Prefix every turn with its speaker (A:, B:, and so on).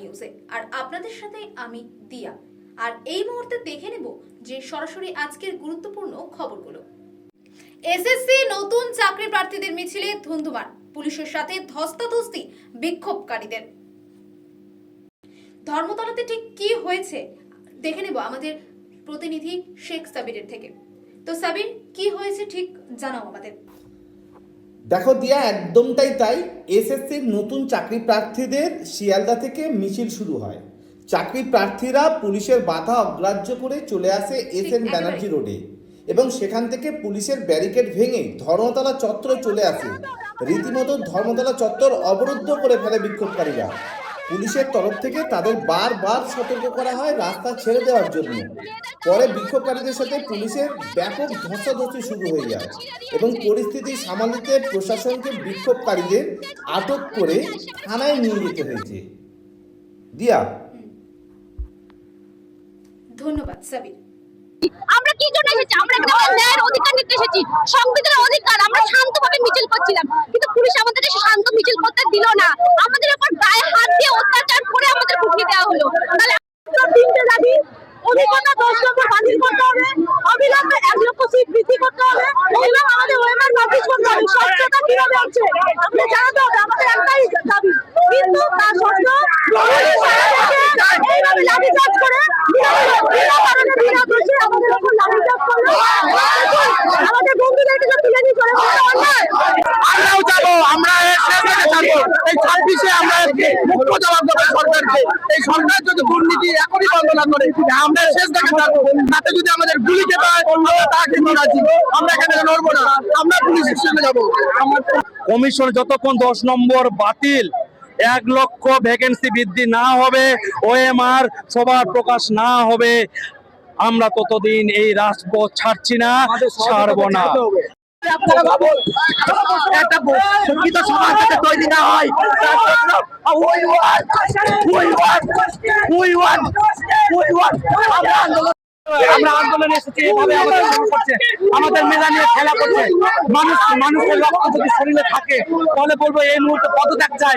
A: নিউজে। আর আপনাদের সাথে আমি দিয়া। আর এই মুহূর্তে দেখে নেব যে সরাসরি আজকের গুরুত্বপূর্ণ খবরগুলো। এসএসসি নতুন চাকরি প্রার্থীদের মিছিলে ধুন্ধুমার, পুলিশের সাথে ধস্তাধস্তি বিক্ষোভকারীদের। ধর্মতলাতে ঠিক কি হয়েছে দেখে নেব আমাদের প্রতিনিধি শেখ সাবিরের থেকে। তো সাবির, কি হয়েছে ঠিক জানাও আমাদের।
B: দেখো দিয়া একদমটাই তাই। এসএসসির নতুন চাকরি প্রার্থীদের শিয়ালদা থেকে মিছিল শুরু হয়। চাকরি প্রার্থীরা পুলিশের বাধা অগ্রাহ্য করে চলে আসে এস এন ব্যানার্জি রোডে এবং সেখান থেকে পুলিশের ব্যারিকেড ভেঙে ধর্মতলা চত্বরে চলে আসে। রীতিমতো ধর্মতলা চত্বর অবরুদ্ধ করে ফেলে বিক্ষোভকারীরা। পুলিশের তরফ থেকে তাদের বারবার সতর্ক করা হয় রাস্তা ছেড়ে দেওয়ার জন্য। পরে বিক্ষোভকারীদের সাথে পুলিশের ব্যাপক ধস্তাধস্তি শুরু হয়ে যায় এবং পরিস্থিতি সামাল দিতে প্রশাসনকে বিক্ষোভকারীদের আটক করে থানায় নিয়ে যেতে হয়েছে। দিয়া।
A: ধন্যবাদ সাবির।
C: আমরা কি জন্য এসেছি? আমরা আমাদের ন্যায়ের অধিকার নিতে এসেছি। সংবিধানের অধিকার আমরা শান্তভাবে মিছিল করছিলাম কিন্তু পুলিশ আমাদেরকে সে শান্ত মিছিল করতে দিল না আমাদের উপর গায়ে হাত দিয়ে অত্যাচার করে আমাদের ঢুকিয়ে দেওয়া হলো তাহলে আমরা তিনটে দাবি অভিজ্ঞতা দশ নম্বর বাতিল করতে হবে অবিলম্বে এক লক্ষ সিট বৃদ্ধি করতে হবে আমাদের করতে হবে স্বচ্ছতা কীভাবে হবে আমাদের একটাই দাবি কিন্তু তা সত্ত্বেও
D: আমরাও আমরা এই আমরা সরকারকে, এই সরকার যদি করে, আমরা শেষ থেকে যাব তাতে যদি আমাদের গুলি খেতে হয় আমরা তা কিন্তু রাজি আমরা এখানে লড়বো না আমরা পুলিশ স্টেশনে যাব
E: কমিশন যতক্ষণ দশ নম্বর বাতিল এক লক্ষ ভ্যাকেন্সি বৃদ্ধি না হবে ওএমআর সবার প্রকাশ না হবে আমরা ততদিন এই রাজপথ ছাড়ছি না ছাড়বো না।
D: একটা শিক্ষিত সমাজ যাতে তৈরি না হয় তার জন্য we want, we want, we want, we want, আমরা আন্দোলন
E: আমরা আন্দোলনে এসেছি, এভাবে আমাদের করছে আমাদের মেধা নিয়ে খেলা করছে। মানুষ মানুষের রক্ত যদি শরীরে থাকে, তাহলে বলব এই মুহূর্তে পদত্যাগ চাই।